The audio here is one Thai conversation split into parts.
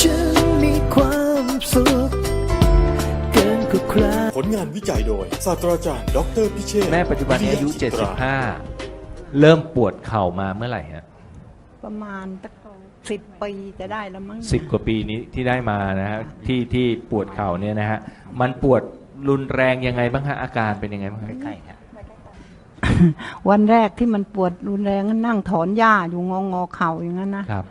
ฉันมีความสุขเกินกว่าใครผลงานวิจัยโดย ศาสตราจารย์ดออเตอร์พิเชษฐ์แม่ปัจจุบันนี้อายุ วิทจิตรา75 เริ่มปวดเข่ามาเมื่อไหร่ฮะประมาณสักสิบปีจะได้แล้วมั้งสิบกว่าปีนี้ที่ได้มานะฮะที่ที่ปวดเข่าเนี่ยนะฮะมันปวดรุนแรงยังไงบ้างฮะอาการเป็นยังไงบ้างฮะใกล้ๆฮะวันแรกที่มันปวดรุนแรงก็นั่งถอนหญ้าอยู่งองอเข่าอย่างนั้นนะครับ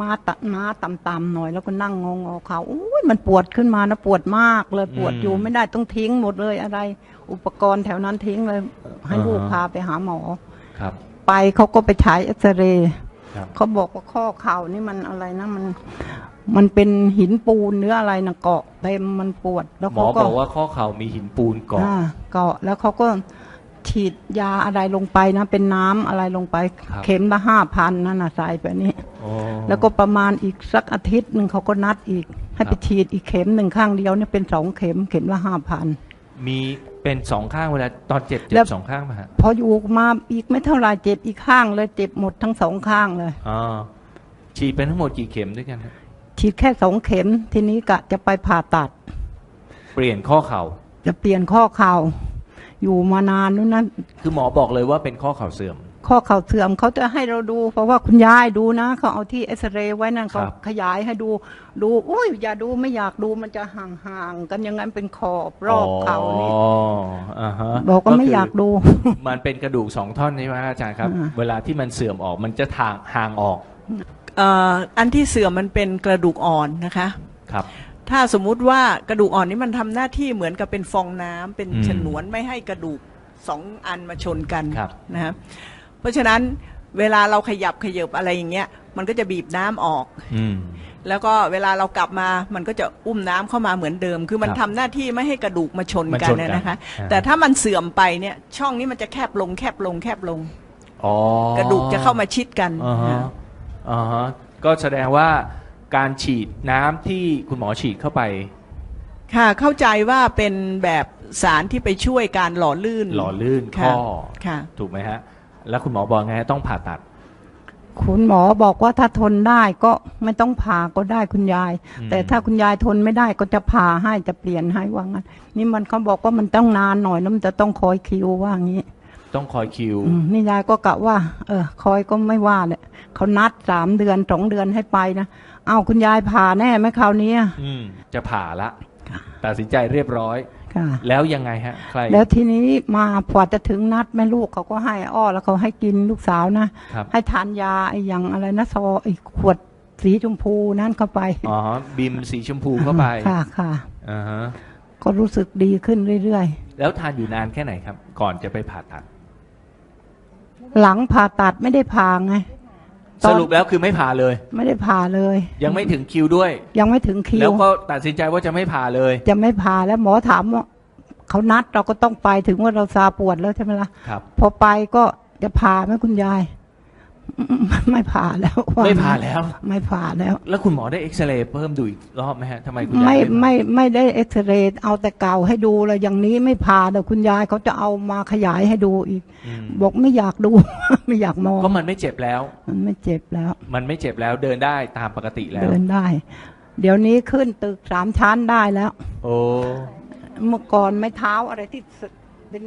มาตะมาต่ำๆหน่อย แล้วก็นั่งงองอเข่าอุ้ยมันปวดขึ้นมานะปวดมากเลยปวดอยู่ไม่ได้ต้องทิ้งหมดเลยอะไร อุปกรณ์แถวนั้นทิ้งเลย ให้ลูกพาไปหาหมอครับ ไปเขาก็ไปฉายเอ็กซเรย์ครับเขาบอกว่าข้อเข่านี่มันอะไรนะมัน มันเป็นหินปูนเนื้ออะไรนะเกาะเต็มมันปวด แล้วหมอเขาก็บอกว่าข้อเข่ามีหินปูนเกาะอ่าเกาะแล้วเขาก็ฉีดยาอะไรลงไปนะ เป็นน้ำอะไรลงไปครับเข็มละห้าพันนั่นนะใส่ไปนี่โอ้ แล้วก็ประมาณอีกสักอาทิตย์หนึ่งเขาก็นัดอีก ให้ไปฉีดอีกเข็มหนึ่งข้างเดียวเนี่ยเป็นสองเข็มเข็มละห้าพันมีเป็นสองข้างเวลาตอนเจ็บเจ็แล้บวสองข้างไหมฮะพออยู่มาอีกไม่เท่าไหรเจ็บอีกข้างเลยเจ็บหมดทั้งสองข้างเลยอ๋อฉีดเป็นทั้งหมดกี่เข็มด้วยกันฮะฉีดแค่สองเข็มทีนี้กะจะไปผ่าตัด เปลี่ยนข้อเข่า จะเปลี่ยนข้อเข่า อยู่มานานนู้นนั้นคือหมอบอกเลยว่าเป็นข้อเข่าเสื่อม ข้อเข่าเสื่อมเขาจะให้เราดู เพราะว่าคุณยายดูนะเขาเอาที่เอ็กซเรย์ไว้นั่นเขาครับ ขยายให้ดู ดูอุ้ยอย่าดูไม่อยากดูมันจะห่างๆกันอยังงั้นเป็นขอบรอบเข่านี่อ๋ออ่าฮะบอกว่าไม่คือยากดู มันเป็นกระดูกสองท่อนใช่ไหมอาจารย์ครับ อ่า เวลาที่มันเสื่อมออกมันจะทางห่างออกเอ่ออันที่เสื่อมมันเป็นกระดูกอ่อนนะคะ ครับ ถ้าสมมุติว่ากระดูกอ่อนนี้มันทำหน้าที่เหมือนกับเป็นฟองน้ำเป็นอืมฉนวนไม่ให้กระดูกสองอันมาชนกันครับ นะฮะ เพราะฉะนั้นเวลาเราขยับขยบอะไรอย่างเงี้ย มันก็จะบีบน้ำออก อืม แล้วก็เวลาเรากลับมามันก็จะอุ้มน้ำเข้ามาเหมือนเดิม คือมันครับทำหน้าที่ไม่ให้กระดูกมาชนมากัชนนกันนะนะคะ อ่า แต่ถ้ามันเสื่อมไปเนี่ยช่องนี้มันจะแคบลงแคบลงแคบลง อ๋อกระดูกจะเข้ามาชิดกันอ่าฮะนะอ่าฮะก็แสดงว่าการฉีดน้ำที่คุณหมอฉีดเข้าไป ค่ะเข้าใจว่าเป็นแบบสารที่ไปช่วยการหล่อลื่นหล่อลื่นค่ะข้อ ค่ะ ถูกไหมฮะ แล้วคุณหมอบอกไงฮะต้องผ่าตัด คุณหมอบอกว่าถ้าทนได้ก็ไม่ต้องผ่าก็ได้คุณยาย อืม แต่ถ้าคุณยายทนไม่ได้ก็จะผ่าให้จะเปลี่ยนให้ว่างั้นนี่มันเขาบอกว่ามันต้องนานหน่อยแล้วมันจะต้องคอยคิวว่างี้ ต้องคอยคิว อืมนี่ยายก็กะว่า เออ คอยก็ไม่ว่าแหละเขานัดสามเดือนสองเดือนให้ไปนะเอาวคุณยายผ่าแน่ไหมคราวนี้อะ อืม จะผ่าละ ตัดสินใจเรียบร้อย ค่ะ แล้วยังไงฮะ ใคร แล้วทีนี้มาพอจะถึงนัดแม่ลูกเขาก็ให้อ้อแล้วเขาให้กินลูกสาวนะ ครับ ให้ทานยาไอ้อย่างอะไรนะซอไอ้ขวดสีชมพูนั่นเข้าไปอ๋อ บิมสีชมพูเข้าไปค่ะค่ะอ่าฮะก็รู้สึกดีขึ้นเรื่อยแล้วทานอยู่นานแค่ไหนครับ ก่อนจะไปผ่าตัด ๆ หลังผ่าตัดไม่ได้ผ่าไง ตสอนรุปแล้วคือไม่ผ่าเลย ไม่ได้ผ่าเลย ยังไม่ถึงคิวด้วย ยังไม่ถึงคิแล้ววก็ตัดสินใจว่าจะไม่ผ่าเลย จะไม่ผ่าแล้วหมอถามว่าเขานัดเราก็ต้องไปถึงว่าเราซาปวดแล้วใช่ไหมล่ะครับ พอไปก็จะผ่าไหมคุณยายอืม ไม่ผ่าแล้วว่ไม่ผ่าแล้ว ไม่ผ่าแล้ว แล้วคุณหมอได้เอ็กซเรย์เพิ่มดูอีกรอบไหมฮะทำไมคุณยายไม่ผ่าไม่ไม่ได้เอ็กซเรย์เอาแต่เก่าให้ดูเลยอย่างนี้ไม่ผ่าแต่คุณยายเขาจะเอามาขยายให้ดูอีกอืมบอกไม่อยากดู ไม่อยากมองก็มันไม่เจ็บแล้ว มันไม่เจ็บแล้ว มันไม่เจ็บแล้วเดินได้ตามปกติแล้ว เดินได้ เดี๋ยวนี้ขึ้นตึกสามชั้นได้แล้ว โอ้เมื่อก่อนไม่เท้าอะไรที่ส เป็น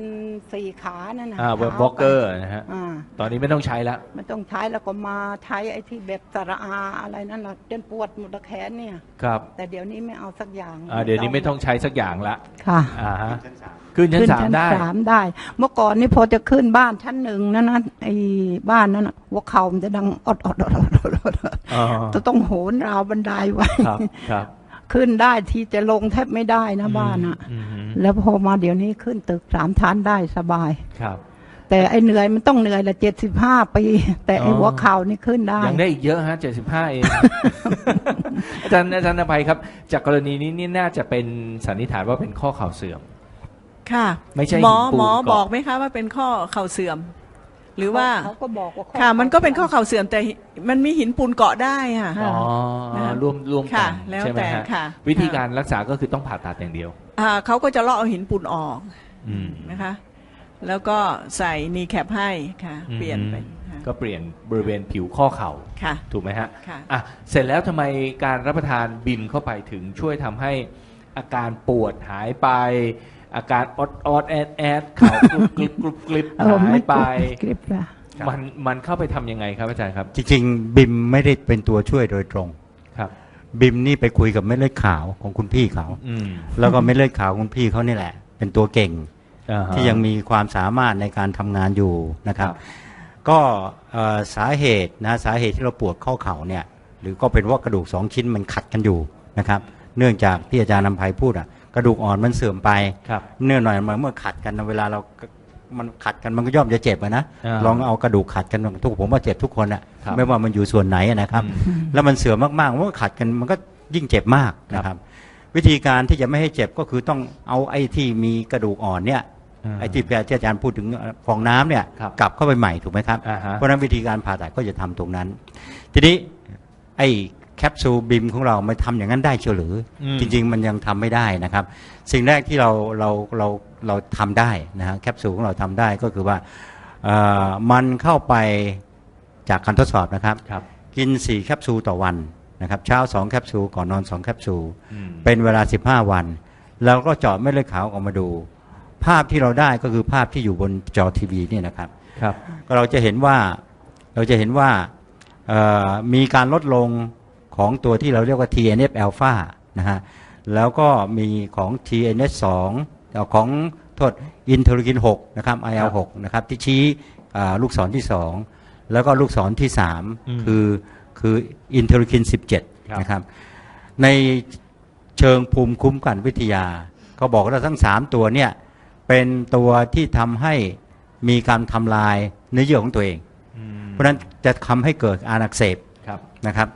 สี่ขานั่นนะอ่าเว็บท้บล็อกเกอร์นะฮะ อ่าตอนนี้ไม่ต้องใช้แล้วไม่ต้องใช้แล้วก็มาใช้ไอ้ที่แบบสระอาอะไรนั่นแหละจนปวดหมดแขนเนี่ย ครับ แต่เดี๋ยวนี้ไม่เอาสักอย่างอ่า เดี๋ยวนี้ไม่ต้องใช้สักอย่างละ ค่ะ อ่าฮะ ขึ้นชั้นขึ้นสามชั้นได้ สามได้ เมื่อก่อนนี่พอจะขึ้นบ้านชั้นหนึ่งนั่นนะไอ้บ้านนั้นน่ะหัวเข่ามันจะดังอดอดอดอดอดอดอดอ๋อ จะต้องโหนราวบันไดไว้ ครับ ครับ ขึ้นได้ทีจะลงแทบไม่ได้นะบ้านอะอืมอืมแล้วพอมาเดี๋ยวนี้ขึ้นตึกสามชั้นได้สบายครับ แต่ไอ้เหนื่อยมันต้องเหนื่อยละเจ็ดสิบห้าปีแต่ไอ้อ๋อหัวเข่านี่ขึ้นได้ยังได้อีกเยอะฮะเจ็ดสิบห้าเองอาจารย์อาจารย์อภัยครับ จากกรณีนี้นี่น่าจะเป็นสันนิษฐานว่าเป็นข้อเข่าเสื่อมค่ะ ไม่ใช่หมอหินปูนหมอเกาะบอกไหมคะว่าเป็นข้อเข่าเสื่อม หรือว่าเขาก็บอกว่าข้อค่ะ มันก็เป็นข้อเข่าเสื่อมแต่มันมีหินปูนเกาะได้ค่ะค่ะอ๋อนะคะร่วมร่วมกัค่ะนแล้วใช่ไหมแต่ฮะค่ะ วิธีค่ะการรักษาก็คือต้องผ่าตัดอย่างเดียว อ่าเขาก็จะเลาะเอาหินปูนออกอืม นะคะ แล้วก็ใส่นีแคปให้ค่ะอืมเปลี่ยนไปค่ะก็เปลี่ยนบริเวณผิวข้อเข่าค่ะ ถูกไหมฮะค่ะ อะ เสร็จแล้วทำไมการรับประทานบิมเข้าไปถึงช่วยทำให้อาการปวดหายไป อาการอดอดแอดแอดเข่ากรุบกริบกรุบกริบเออหายไปกริบละมันมันเข้าไปทำยังไงครับอาจารย์ครับ จริง ๆ บิมไม่ได้เป็นตัวช่วยโดยตรงครับ บิมนี่ไปคุยกับเม็ดเลือดขาวของคุณพี่เขาอืมแล้วก็เม็ดเลือดขาวของคุณพี่เขานี่แหละ เป็นตัวเก่งอ่าฮะที่ยังมีความสามารถในการทำงานอยู่นะครับครับก็เอ่อสาเหตุนะสาเหตุที่เราปวดข้อเข่าเนี่ย หรือก็เป็นเพราะกระดูกสองชิ้นมันขัดกันอยู่นะครับ เนื่องจากที่อาจารย์นำภัยพูดอะ กระดูกอ่อนมันเสื่อมไปครับ เนื่องหน่อยมันเมื่อขัดกันนะเวลาเรามันขัดกันมันก็ย่อมจะเจ็บอะนะอ่าลองเอากระดูกขัดกันทุกผมว่าเจ็บทุกคนอะครับไม่ว่ามันอยู่ส่วนไหนอะนะครับอืมแล้วมันเสื่อมมากๆมันก็ขัดกันมันก็ยิ่งเจ็บมากนะครับ วิธีการที่จะไม่ให้เจ็บก็คือต้องเอาไอ้ที่มีกระดูกอ่อนเนี่ยอ่าไอ้ที่ที่อาจารย์พูดถึงฟองน้ำเนี่ยครับกลับเข้าไปใหม่ถูกไหมครับ อ่าฮะ เพราะฉะนั้นวิธีการผ่าตัดก็จะทำตรงนั้น ทีนี้ไอ้แค ปซูลบิมของเราไม่ทำอย่างนั้นได้เชียวหรืออมจริง ๆ มันยังทำไม่ได้นะครับ สิ่งแรกที่เราเราเราเราทำได้นะฮะแคปซูลของเราทำได้ก็คือว่าเอ่อมันเข้าไปจากการทดสอบนะครับครับกิน 4 แคปซูลต่อวันนะครับเช้า 2 แคปซูลก่อนนอน 2 แคปซูลอืมเป็นเวลา 15 วัน แล้วก็เจาะเม็ดเลือดขาวออกมาดู ภาพที่เราได้ก็คือภาพที่อยู่บนจอทีวีเนี่ยนะครับครับ ก็เราจะเห็นว่าเราจะเห็นว่าเอ่อมีการลดลง ของตัวที่เราเรียกว่า TNF อ l p h a นะฮะแล้วก็มีของ TNF 2เอ่อของโทษอินเทอร์กิน 6 นะครับ IL 6นะครับ ที่ชี้อ่าลูกศรที่ 2 แล้วก็ลูกศรที่อืม3คือคืออินเทอร์กินครับ17 นะครับ ในเชิงภูมิคุ้มกันวิทยา เขาบอกว่าทั้ง 3 ตัวเนี่ย เป็นตัวที่ทำให้มีการทำลายเนื้อเยื่อของตัวเองอืมเพราะฉะนั้นจะทำให้เกิดอาการอักเสบครับนะครับ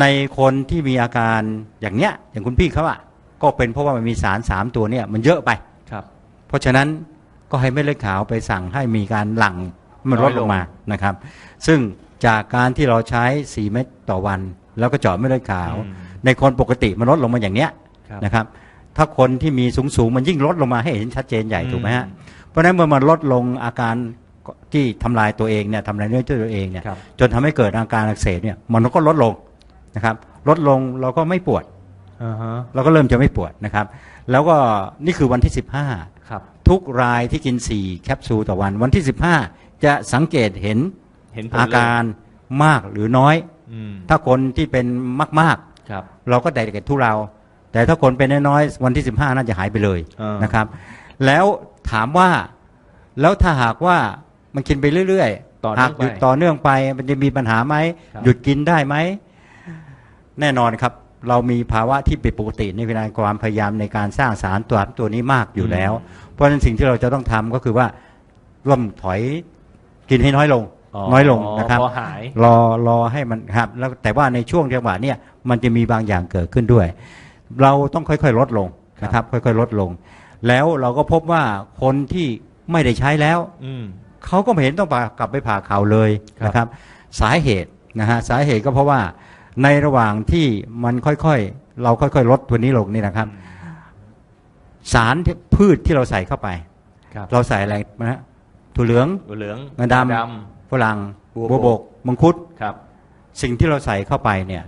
ในคนที่มีอาการอย่างเนี้ย อย่างคุณพี่เขาอะก็เป็นเพราะว่ามันมีสารสามตัวเนี่ยมันเยอะไป ครับ เพราะฉะนั้นก็ให้เม็ดเลือดขาวไปสั่งให้มีการหลั่งมันลดน้อยลลงงมานะครับ ซึ่งจากการที่เราใช้ 4 เม็ดต่อวัน แล้วก็เจาะเม็ดเลือดขาวอืมในคนปกติมันลดลงมาอย่างเนี้ยครับนะครับ ถ้าคนที่มีสูงสูงๆมันยิ่งลดลงมาให้เห็นชัดเจนใหญ่อืมถูกไหมฮะเพราะฉะนั้นเมื่อมันลดลงอาการที่ทำลายตัวเองเนี่ยทำลายเนื้อเยื่อตัวเองเนี่ยครับจนทำให้เกิดอาการอักเสบเนี่ยมันก็ลดลง นะครับ ลดลงเราก็ไม่ปวด อ่าฮะ เราก็เริ่มจะไม่ปวดนะครับ แล้วก็นี่คือวันที่15ครับทุกรายที่กิน 4 แคปซูลต่อวัน วันที่ 15 จะสังเกตเห็นเห็นผลอาการมากหรือน้อย อืมถ้าคนที่เป็นมาก ครับ ๆ เราก็ได้เก็บทุเรา แต่ถ้าคนเป็นน้อยๆวันที่ 15 น่าจะหายไปเลยอ่าน นะครับ แล้วถามว่าแล้วถ้าหากว่ามันกินไปเรื่อยต่อๆเนื่หาอกงหยุดไปต่อเนื่องไปมันจะมีปัญหาไหมครับ หยุดกินได้ไหม แน่นอนครับ เรามีภาวะที่ผิดปกติในเวลาความพยายามในการสร้างสารตัวตัวนี้มากอยู่แล้ว เพราะฉะนั้นสิ่งที่เราจะต้องทำก็คือว่าร่วมถอยกินให้น้อยลง น้อยลงนะครับพอหายรอรอให้มันครับแล้วแต่ว่าในช่วงจังหวะเนี่ยมันจะมีบางอย่างเกิดขึ้นด้วย เราต้องค่อยๆลดลงนะครับ ค่อยๆลดลง แล้วเราก็พบว่าคนที่ไม่ได้ใช้แล้วอืมเขาก็ไม่เห็นต้องกลับไปผ่าเขาเลยครับนะครับ สาเหตุนะฮะสาเหตุก็เพราะว่า ในระหว่างที่มันค่อยๆ เราค่อยๆ ลดตัวนี้ลงนี่นะครับ สารที่พืชที่เราใส่เข้าไป ครับเราใส่อะไรนะฮะถั่วเหลืองตัวเหลืองงาดำดฝรั่งบัวบัวบบกกมังคุดำครับ สิ่งที่เราใส่เข้าไปเนี่ย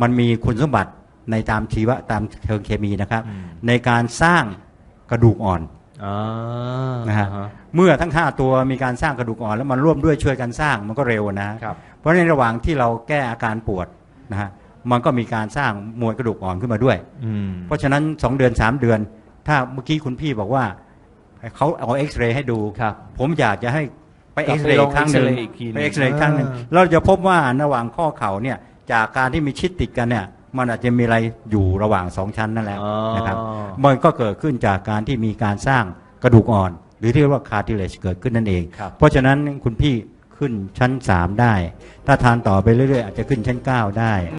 มันมีคุณสมบัติในตามชีวะตามเชิงเคมีนะครับ อืม ในการสร้างกระดูกอ่อนอ่านะฮะอ่าเมื่อทั้งห้าตัวมีการสร้างกระดูกอ่อน แล้วมันร่วมด้วยช่วยกันสร้างมันก็เร็วนะครับ เพราะในระหว่างที่เราแก้อาการปวดนะฮะมันก็มีการสร้างมวลกระดูกอ่อนขึ้นมาด้วยอืมเพราะฉะนั้น 2 เดือน 3 เดือน ถ้าเมื่อกี้คุณพี่บอกว่าเขาเอาเอ็กซเรย์ให้ดูครับผมอยากจะให้ไปกลัเอ็บกไปซเรย์ลอีงกครั้งหนึ่งเอ็กซเรย์อีกทีหนึ่งไปเอ็กซเรย์อีกครั้งหนึ่งอ่าเราจะพบว่าระหว่างข้อเข่าเนี่ยจากการที่มีชิดติดกันเนี่ยมันอาจจะมีอะไรอยู่ระหว่างสองชั้นนั่นแหละอ๋อนะครับมันก็เกิดขึ้นจากการที่มีการสร้างกระดูกอ่อน หรือที่เรียกว่าคาร์ติเลจเกิดขึ้นนั่นเองครับเพราะฉะนั้นคุณพี่ ขึ้นชั้น 3 ได้ ถ้าทานต่อไปเรื่อยๆ อาจจะขึ้นชั้น 9 ได้